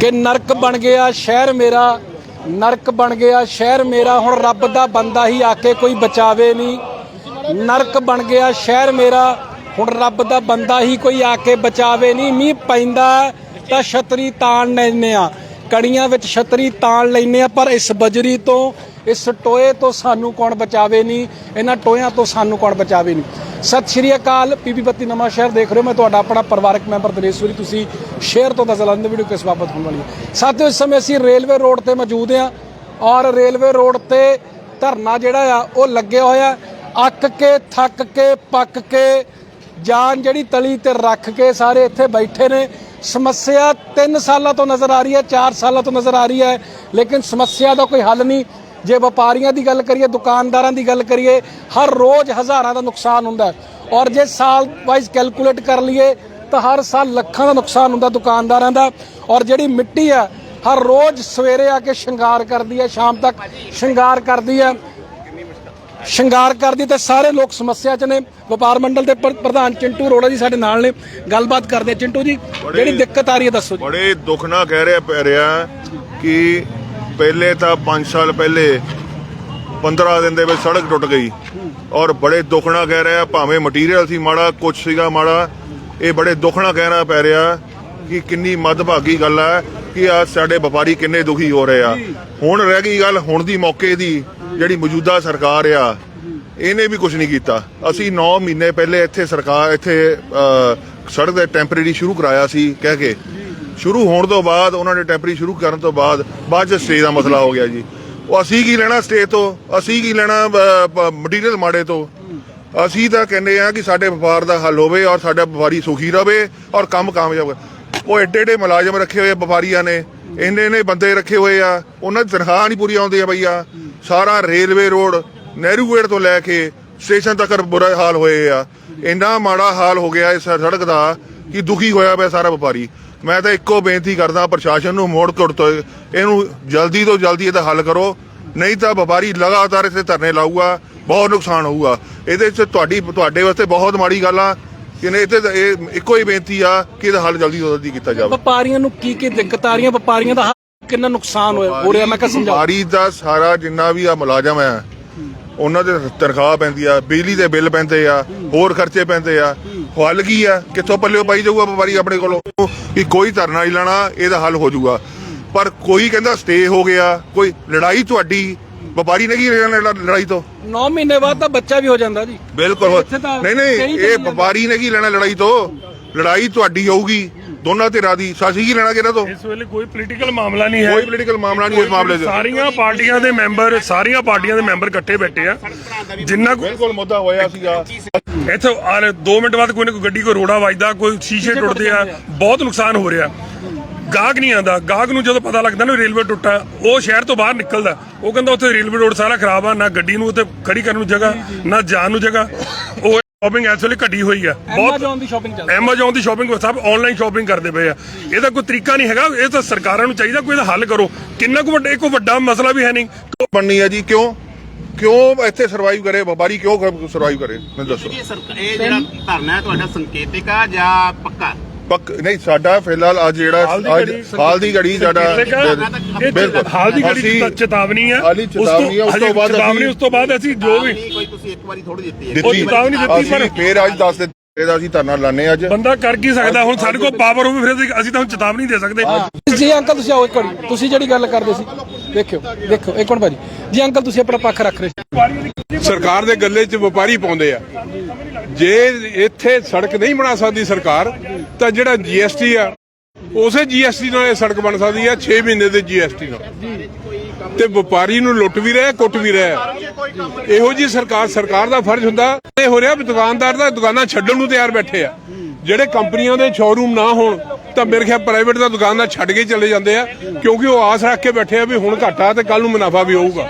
ਕਿ ਨਰਕ ਬਣ ਗਿਆ, ਸ਼ਹਿਰ ਮੇਰਾ, ਨਰਕ ਬਣ ਗਿਆ, ਸ਼ਹਿਰ ਮੇਰਾ, ਹੁਣ ਰੱਬ ਦਾ ਬੰਦਾ ਹੀ ਆ ਕੇ ਕੋਈ ਬਚਾਵੇ ਨਹੀਂ। ਨਰਕ ਬਣ ਗਿਆ, ਸ਼ਹਿਰ ਮੇਰਾ, ਹੁਣ ਰੱਬ ਦਾ ਬੰਦਾ ਹੀ ਕੋਈ ਆ ਕੇ ਬਚਾਵੇ ਨਹੀਂ। ਮੀਂਹ ਪੈਂਦਾ ਤਾਂ ਛਤਰੀ ਤਾਣ ਲੈਨੇ ਆ ਕੜੀਆਂ ਵਿੱਚ ਛਤਰੀ ਤਾਣ ਲੈਨੇ ਆ ਪਰ ਇਸ ਬਜਰੀ ਤੋਂ ਇਸ ਟੋਏ ਤੋਂ ਸਾਨੂੰ ਕੌਣ ਬਚਾਵੇ ਨਹੀਂ, ਇਹਨਾਂ ਟੋਇਆਂ ਤੋਂ ਸਾਨੂੰ ਕੌਣ ਬਚਾਵੇ ਨਹੀਂ। ਸਤਿ ਸ਼੍ਰੀ ਅਕਾਲ ਪੀਪੀ ਬੱਤੀ ਨਵਾਂ ਸ਼ਹਿਰ ਦੇਖ ਰਹੇ ਹੋ। ਮੈਂ ਤੁਹਾਡਾ ਆਪਣਾ ਪਰਿਵਾਰਕ ਮੈਂਬਰ ਦਲੇਸ਼ਵਰੀ ਤੁਸੀਂ ਸ਼ੇਅਰ ਤੋਂ ਦੱਸ ਲੈਂਦੇ ਵੀਡੀਓ ਕਿਸ ਬਾਬਤ ਹੋਣ ਵਾਲੀ ਹੈ। ਸਾਥੀਓ, ਇਸ ਸਮੇਂ ਅਸੀਂ ਰੇਲਵੇ ਰੋਡ ਤੇ ਮੌਜੂਦ ਹਾਂ ਔਰ ਰੇਲਵੇ ਰੋਡ ਤੇ ਧਰਨਾ ਜਿਹੜਾ ਆ, ਉਹ ਲੱਗਿਆ ਹੋਇਆ। ਅੱਕ ਕੇ, ਥੱਕ ਕੇ, ਪੱਕ ਕੇ, ਜਾਨ ਜਿਹੜੀ ਤਲੀ ਤੇ ਰੱਖ ਕੇ ਸਾਰੇ ਇੱਥੇ ਬੈਠੇ ਨੇ। ਸਮੱਸਿਆ 3 ਸਾਲਾਂ ਤੋਂ ਨਜ਼ਰ ਆ ਰਹੀ ਹੈ 4 ਸਾਲਾਂ ਤੋਂ ਨਜ਼ਰ ਆ ਰਹੀ ਹੈ। ਲੇਕਿਨ ਸਮੱਸਿਆ ਦਾ ਕੋਈ ਹੱਲ ਨਹੀਂ। ਜੇ ਵਪਾਰੀਆਂ ਦੀ ਗੱਲ ਕਰੀਏ ਦੁਕਾਨਦਾਰਾਂ ਦੀ ਗੱਲ ਕਰੀਏ ਹਰ ਰੋਜ਼ ਹਜ਼ਾਰਾਂ ਦਾ ਨੁਕਸਾਨ ਹੁੰਦਾ ਔਰ ਜੇ ਸਾਲ ਵਾਈਜ਼ ਕੈਲਕੂਲੇਟ ਕਰ ਲਈਏ ਤਾਂ ਹਰ ਸਾਲ ਲੱਖਾਂ ਦਾ ਨੁਕਸਾਨ ਹੁੰਦਾ ਦੁਕਾਨਦਾਰਾਂ ਦਾ। ਔਰ ਜਿਹੜੀ ਮਿੱਟੀ ਆ ਹਰ ਰੋਜ਼ ਸਵੇਰੇ ਆ ਕੇ ਸ਼ਿੰਗਾਰ ਕਰਦੀ ਹੈ ਸ਼ਾਮ ਤੱਕ ਸ਼ਿੰਗਾਰ ਕਰਦੀ ਹੈ। ਸ਼ਿੰਗਾਰ ਕਰਦੀ ਤੇ ਸਾਰੇ ਲੋਕ ਸਮੱਸਿਆ 'ਚ ਨੇ। ਵਪਾਰ ਮੰਡਲ ਦੇ ਪ੍ਰ- ਪ੍ਰਧਾਨ ਚਿੰਟੂ ਰੋੜਾ ਜੀ ਸਾਡੇ ਨਾਲ ਨੇ। ਗੱਲਬਾਤ ਕਰਦੇ। ਚਿੰਟੂ ਜੀ ਜਿਹੜੀ ਦਿੱਕਤ ਆ ਰਹੀ ਹੈ ਦੱਸੋ ਜੀ। ਬੜੇ ਦੁੱਖ ਨਾਲ ਕਹਿ ਰਿਹਾ ਪੈ ਰਿਹਾ ਕਿ ਪਹਿਲੇ ਤਾਂ 5 ਸਾਲ ਪਹਿਲੇ 15 ਦਿਨ ਦੇ ਵਿੱਚ ਸੜਕ ਟੁੱਟ ਗਈ ਔਰ ਬੜੇ ਦੁੱਖ ਨਾਲ ਕਹਿ ਰਿਹਾ, ਭਾਵੇਂ ਮਟੀਰੀਅਲ ਸੀ ਮਾੜਾ ਕੁਝ ਸੀਗਾ ਮਾੜਾ, ਇਹ ਬੜੇ ਦੁੱਖ ਨਾਲ ਕਹਿਣਾ ਪੈ ਰਿਹਾ ਕਿ ਕਿੰਨੀ ਮੱਦਭਾਗੀ ਗੱਲ ਹੈ ਕਿ ਆ ਸਾਡੇ ਵਪਾਰੀ ਕਿੰਨੇ ਦੁਖੀ ਹੋ ਰਹੇ ਆ। ਹੁਣ ਰਹਿ ਗਈ ਗੱਲ ਹੁਣ ਦੀ ਮੌਕੇ ਦੀ, ਜਿਹੜੀ ਮੌਜੂਦਾ ਸਰਕਾਰ ਆ, ਇਹਨੇ ਵੀ ਕੁਝ ਨਹੀਂ ਕੀਤਾ। ਅਸੀਂ 9 ਮਹੀਨੇ ਪਹਿਲੇ ਇੱਥੇ ਸਰਕਾਰ ਇੱਥੇ ਸੜਕ ਦੇ ਟੈਂਪਰੇਰੀ ਸ਼ੁਰੂ ਕਰਾਇਆ ਸੀ, ਕਹਿ ਕੇ। ਸ਼ੁਰੂ ਹੋਣ ਤੋਂ ਬਾਅਦ, ਉਹਨਾਂ ਨੇ ਟੈਂਪਰੀ ਸ਼ੁਰੂ ਕਰਨ ਤੋਂ ਬਾਅਦ ਬਾਅਦ ਚ ਸਟੇਜ ਦਾ ਮਸਲਾ ਹੋ ਗਿਆ ਜੀ। ਉਹ ਅਸੀਂ ਕੀ ਲੈਣਾ ਸਟੇਜ ਤੋਂ? ਅਸੀਂ ਕੀ ਲੈਣਾ ਮਟੀਰੀਅਲ ਮਾੜੇ ਤੋਂ? ਅਸੀਂ ਤਾਂ ਕਹਿੰਦੇ ਆ ਕਿ ਸਾਡੇ ਵਪਾਰ ਦਾ ਹੱਲ ਹੋਵੇ ਔਰ ਸਾਡਾ ਵਪਾਰੀ ਸੁਖੀ ਰਵੇ ਔਰ ਕੰਮ ਕਾਮਯਾਬ ਉਹ ਏਡੇ ਏਡੇ ਮੁਲਾਜ਼ਮ ਰੱਖੇ ਹੋਏ ਵਪਾਰੀਆਂ ਨੇ। ਇੰਨੇ ਨੇ ਬੰਦੇ ਰੱਖੇ ਹੋਏ ਆ। ਉਹਨਾਂ ਦੀ ਤਨਖਾਹ ਨਹੀਂ ਪੂਰੀ ਆਉਂਦੀ ਆ ਬਈਆ ਸਾਰਾ ਰੇਲਵੇ ਰੋਡ ਨਹਿਰੂ ਗੇਟ ਤੋਂ ਲੈ ਕੇ ਸਟੇਸ਼ਨ ਤੱਕ ਬੁਰਾ ਹਾਲ ਹੋਏ ਆ। ਇੰਨਾ ਮਾੜਾ ਹਾਲ ਹੋ ਗਿਆ ਇਸ ਸੜਕ ਦਾ ਕਿ ਦੁਖੀ ਹੋਇਆ ਪਿਆ ਸਾਰਾ ਵਪਾਰੀ। ਮੈਂ ਤਾਂ ਇੱਕੋ ਬੇਨਤੀ ਕਰਦਾ ਪ੍ਰਸ਼ਾਸਨ ਨੂੰ ਮੋੜ ਘੁੱਟ ਤੋਂ ਇਹਨੂੰ ਜਲਦੀ ਤੋਂ ਜਲਦੀ ਇਹਦਾ ਹੱਲ ਕਰੋ। ਨਹੀਂ ਤਾਂ ਵਪਾਰੀ ਲਗਾਤਾਰ ਇੱਥੇ ਧਰਨੇ ਲਾਊਗਾ ਬਹੁਤ ਨੁਕਸਾਨ ਹੋਊਗਾ। ਇਹਦੇ 'ਚ ਤੁਹਾਡੀ ਤੁਹਾਡੇ ਵਾਸਤੇ ਬਹੁਤ ਮਾੜੀ ਗੱਲ ਆ। ਕਿ ਨਹੀਂ ਤੇ ਇਹ ਇੱਕੋ ਹੀ ਬੇਨਤੀ ਆ ਕਿ ਇਹਦਾ ਹੱਲ ਜਲਦੀ ਤੋਂ ਜਲਦੀ ਕੀਤਾ ਜਾਵੇ। ਵਪਾਰੀਆਂ ਨੂੰ ਕੀ ਕੀ ਦਿੱਕਤ ਆ ਰਹੀਆਂ? ਵਪਾਰੀਆਂ ਦਾ ਕਿੰਨਾ ਨੁਕਸਾਨ ਹੋਇਆ? ਹੋ ਰਿਹਾ ਮੈਂ ਕਿਹਾ ਸਮਝਾਓ। ਵਪਾਰੀ ਦਾ ਸਾਰਾ ਜਿੰਨਾ ਵੀ ਆ ਮੁਲਾਜ਼ਮ ਹੈ ਉਹਨਾਂ ਦੇ ਤਨਖਾਹ ਪੈਂਦੀ ਆ ਬਿਜਲੀ ਦੇ ਬਿੱਲ ਪੈਂਦੇ ਆ ਹੋਰ ਖਰਚੇ ਪੈਂਦੇ ਆ। ਹੱਲ ਕੀ ਆ? ਕਿੱਥੋਂ ਪੱਲਿਓ ਪਾਈ ਜਾਊਗਾ ਵਪਾਰੀ ਆਪਣੇ ਕੋਲੋਂ? ਕਿ ਕੋਈ ਧਰਨਾ ਨਹੀਂ ਲੈਣਾ ਇਹਦਾ ਹੱਲ ਹੋ ਜਾਊਗਾ। ਪਰ ਕੋਈ ਕਹਿੰਦਾ ਸਟੇ ਹੋ ਗਿਆ ਕੋਈ ਲੜਾਈ ਤੁਹਾਡੀ ਵਪਾਰੀ ਨੇ ਕੀ ਲੈਣਾ ਲੜਾ- ਲੜਾਈ ਤੋਂ? 9 ਮਹੀਨੇ ਬਾਅਦ ਤਾਂ ਬੱਚਾ ਵੀ ਹੋ ਜਾਂਦਾ ਜੀ। ਬਿਲਕੁਲ ਨਹੀਂ ਨਹੀਂ ਇਹ ਨਹੀਂ ਵਪਾਰੀ ਨੇ ਕੀ ਲੈਣਾ ਲੜਾਈ ਤੋਂ? ਲੜਾਈ ਤੁਹਾਡੀ ਹੋਊਗੀ ਦੋਨਾਂ ਧਿਰਾਂ ਦੀ। ਸਾਸੀ ਕੀ ਲੈਣਾ ਕਿਹਨਾਂ ਤੋਂ? ਇਸ ਵੇਲੇ ਕੋਈ ਪੋਲੀਟੀਕਲ ਮਾਮਲਾ ਨਹੀਂ ਹੈ। ਕੋਈ ਪੋਲੀਟੀਕਲ ਮਾਮਲਾ ਨਹੀਂ ਇਸ ਮਾਮਲੇ 'ਚ। ਸਾਰੀਆਂ ਪਾਰਟੀਆਂ ਦੇ ਮੈਂਬਰ ਸਾਰੀਆਂ ਪਾਰਟੀਆਂ ਦੇ ਮੈਂਬਰ ਇਕੱਠੇ ਬੈਠੇ ਆ। ਜਿੰਨਾ ਕੋ ਬਿਲਕੁਲ ਮੁੱਦਾ ਹੋਇਆ ਸੀਗਾ। ਇੱਥੇ ਆ 2 ਮਿੰਟ ਬਾਅਦ ਕੋਈ ਨਾ ਕੋਈ ਗੱਡੀ ਕੋਈ ਰੋੜਾ ਵੱਜਦਾ ਕੋਈ ਸ਼ੀਸ਼ੇ ਟੁੱਟਦੇ ਆ ਬਹੁਤ ਨੁਕਸਾਨ ਹੋ ਰਿਹਾ। ਗਾਹਕ ਨਹੀਂ ਆਂਦਾ ਗਾਹਕ ਨੂੰ ਜਦੋਂ ਪਤਾ ਲੱਗਦਾ ਨਾ ਰੇਲਵੇ ਟੁੱਟਾ ਉਹ ਸ਼ਹਿਰ ਤੋਂ ਬਾਹਰ ਨਿਕਲਦਾ। ਉਹ ਕਹਿੰਦਾ ਉੱਥੇ ਰੇਲਵੇ ਰੋਡ ਸਾਰਾ ਖਰਾਬ ਆ ਨਾ ਗੱਡੀ ਨੂੰ ਉੱਥੇ ਖੜੀ ਕਰਨ ਨੂੰ ਜਗ੍ਹਾ ਨਾ ਜਾਣ ਨੂੰ ਜਗ੍ਹਾ। ਉਹ ਸ਼ਾਪਿੰਗ ਐਕਚੁਅਲੀ ਘਟੀ ਹੋਈ ਆ। Amazon ਦੀ shopping ਚੱਲ ਰਹੀ ਐਮਾਜ਼ੋਨ ਦੀ ਸ਼ਾਪਿੰਗ ਸਭ ਆਨਲਾਈਨ ਸ਼ਾਪਿੰਗ ਕਰਦੇ ਪਏ ਆ। ਇਹਦਾ ਕੋਈ ਤਰੀਕਾ ਨਹੀਂ ਹੈਗਾ। ਇਹ ਤਾਂ ਸਰਕਾਰਾਂ ਨੂੰ ਚਾਹੀਦਾ ਕੋਈ ਇਹਦਾ ਹੱਲ ਕਰੋ। ਕਿੰਨਾ ਕੁ ਵੱਡਾ ਇਹ ਕੋਈ ਵੱਡਾ ਮਸਲਾ ਵੀ ਹੈ ਨਹੀਂ। ਬਣਨੀ ਹੈ ਜੀ ਕਿਉਂ? ਕਿਉਂ ਇੱਥੇ ਸਰਵਾਈਵ ਕਰੇ ਵਪਾਰੀ ਕਿਉਂ ਸਰਵਾਈਵ ਕਰੇ? ਮੈਨੂੰ ਦੱਸੋ। ਇਹ ਸਰਕਾਰ ਇਹ ਜਿਹੜਾ ਧਰਨਾ ਹੈ ਤੁਹਾਡਾ ਸੰਕੇਤਿਕ ਆ ਜਾਂ ਪੱਕਾ? ਪੱਕ ਨਹੀਂ ਸਾਡਾ ਫਿਲਹਾਲ ਅੱਜ ਜਿਹੜਾ ਹਾਲ ਦੀ ਅੱਜ ਘੜੀ ਹਾਲ ਦੀ ਘੜੀ ਸਾਡਾ ਬਿਲਕੁਲ। ਹਾਲ ਦੀ ਘੜੀ ਚੇਤਾਵਨੀ ਆ। ਹਾਲੀ ਚੇਤਾਵਨੀ ਆ, ਉਸ ਤੋਂ ਬਾਅਦ ਚੇਤਾਵਨੀ ਅਸੀਂ- ਉਸ ਤੋਂ ਬਾਅਦ ਅਸੀਂ ਜੋ ਵੀ ਕੋਈ ਤੁਸੀਂ ਇੱਕ ਵਾਰੀ ਥੋੜੀ ਦਿੱਤੀ ਹੈ। ਦਿੱਤੀ। ਉਹ ਚੇਤਾਵਨੀ ਦਿੱਤੀ ਪਰ- ਫੇਰ ਅੱਜ ਦੱਸ ਦਿੱਤੇ ਦਾ ਅਸੀਂ ਧਰਨਾ ਲਾਣੇ ਅੱਜ। ਬੰਦਾ ਕਰ ਕੀ ਸਕਦਾ? ਹੁਣ ਸਾਡੇ ਕੋਲ ਪਾਵਰ ਹੋਵੇ ਫਿਰ ਅਸੀਂ- ਅਸੀਂ ਤਾਂ ਹੁਣ ਚੇਤਾਵਨੀ ਦੇ ਸਕਦੇ। ਜੀ ਅੰਕਲ ਤੁਸੀਂ ਆਓ ਇੱਕ ਵਾਰੀ। ਤੁਸੀਂ ਜਿਹੜੀ ਗੱਲ ਕਰਦੇ ਸੀ ਦੇਖਿਓ ਦੇਖੋ ਇੱਕ ਮਿੰਟ ਭਾਜੀ। ਜੀ ਅੰਕਲ ਤੁਸੀਂ ਆਪਣਾ ਪੱਖ ਰੱਖ ਰਹੇ ਸੀ। ਸਰਕਾਰ ਦੇ ਗੱਲੇ 'ਚ ਵਪਾਰੀ ਪਾਉਂਦੇ ਆ। ਜੇ ਇੱਥੇ ਸੜਕ ਨਹੀਂ ਬਣਾ ਸਕਦੀ ਸਰਕਾਰ ਤਾਂ ਜਿਹੜਾ ਜੀਐਸਟੀ ਆ ਉਸੇ ਜੀਐਸਟੀ ਨਾਲ ਇਹ ਸੜਕ ਬਣ ਸਕਦੀ ਆ 6 ਮਹੀਨੇ ਦੇ ਜੀਐਸਟੀ ਨਾਲ। ਤੇ ਵਪਾਰੀ ਨੂੰ ਲੁੱਟ ਵੀ ਰਿਹਾ, ਕੁੱਟ ਵੀ ਰਿਹਾ। ਇਹੋ ਜੀ ਸਰਕਾਰ ਸਰਕਾਰ ਦਾ ਫਰਜ਼ ਹੁੰਦਾ। ਇਹ ਹੋ ਰਿਹਾ ਵੀ ਦੁਕਾਨਦਾਰ ਦਾ ਦੁਕਾਨਾਂ ਛੱਡਣ ਨੂੰ ਤਿਆਰ ਬੈਠੇ ਆ। ਜਿਹੜੇ ਕੰਪਨੀਆਂ ਦੇ ਸ਼ੋਰੂਮ ਨਾ ਹੋਣ, ਤਾਂ ਮੇਰੇ ਖਿਆਲ ਪ੍ਰਾਈਵੇਟ ਦਾ ਦੁਕਾਨਾਂ ਛੱਡ ਕੇ ਚਲੇ ਜਾਂਦੇ ਆ, ਕਿਉਂਕਿ ਉਹ ਆਸ ਰੱਖ ਕੇ ਬੈਠੇ ਆ ਵੀ ਹੁਣ ਘਾਟਾ ਤੇ ਕੱਲ ਨੂੰ ਮੁਨਾਫਾ ਵੀ ਹੋਊਗਾ।